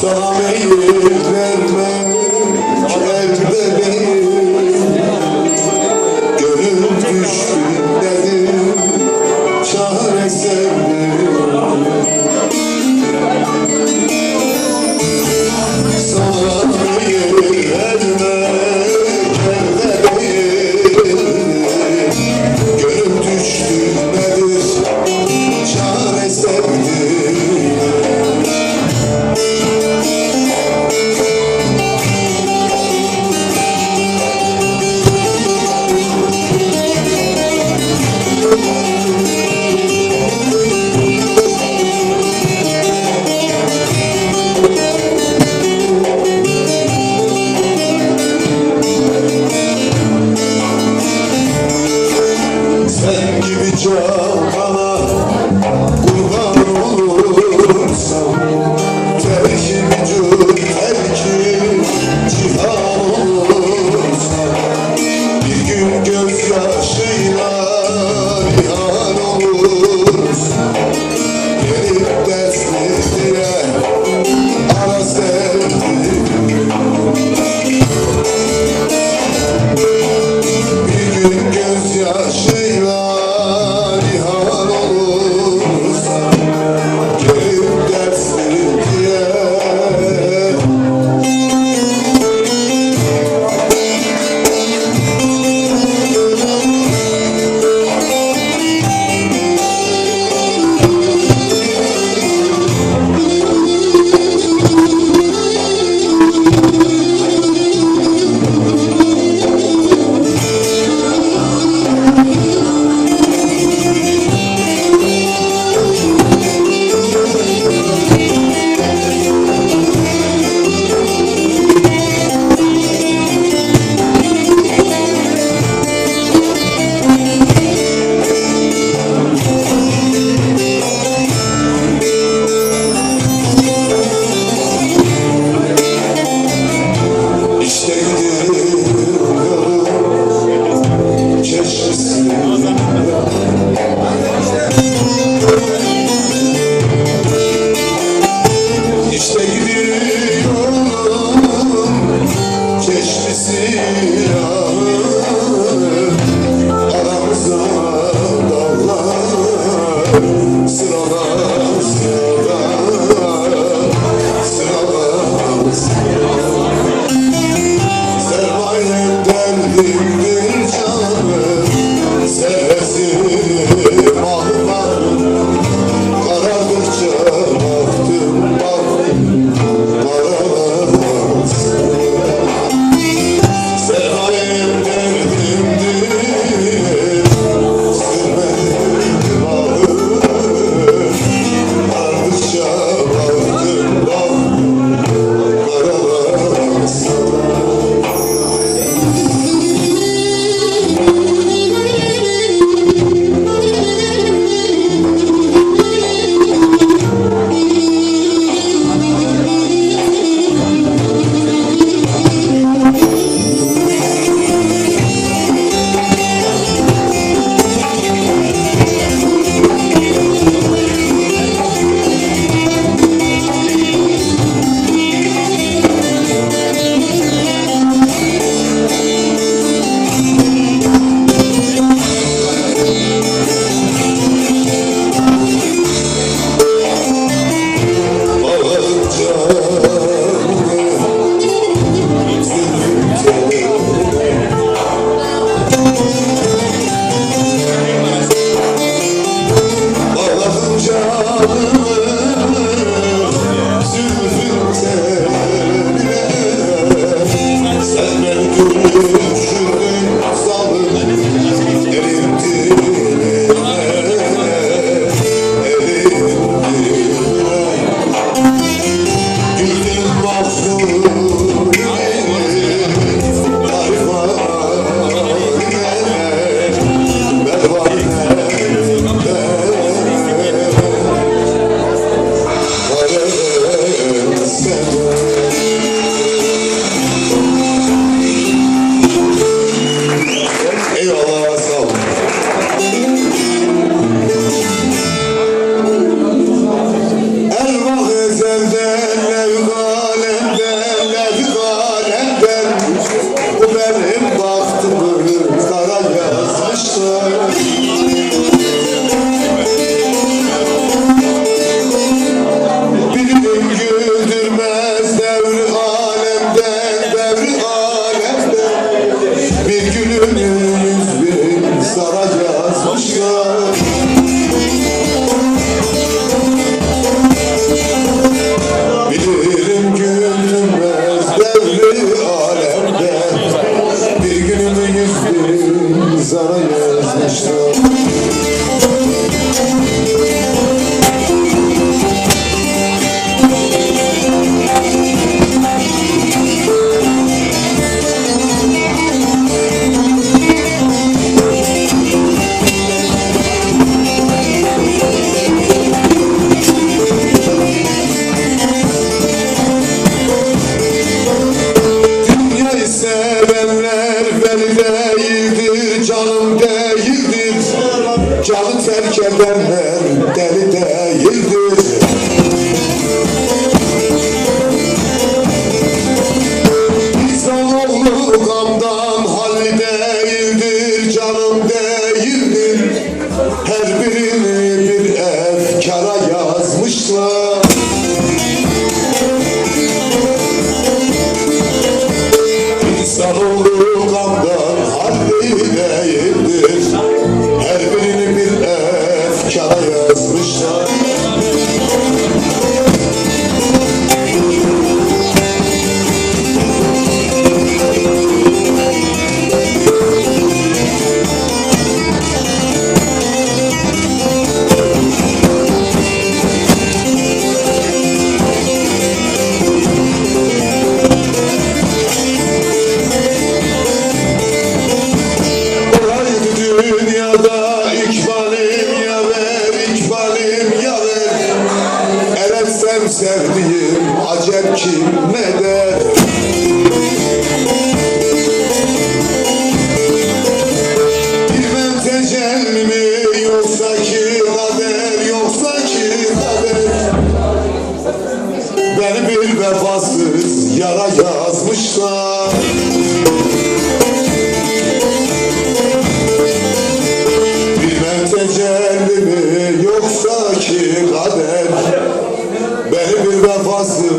Sana meyil vermek prazer. zara yazmıştım sevenler beni canım değildir. Canı terk edenler deli değildir. İnsanoğlu gamda kuşlar Bilmem tecelli yoksa ki kader. Beni bir vefasız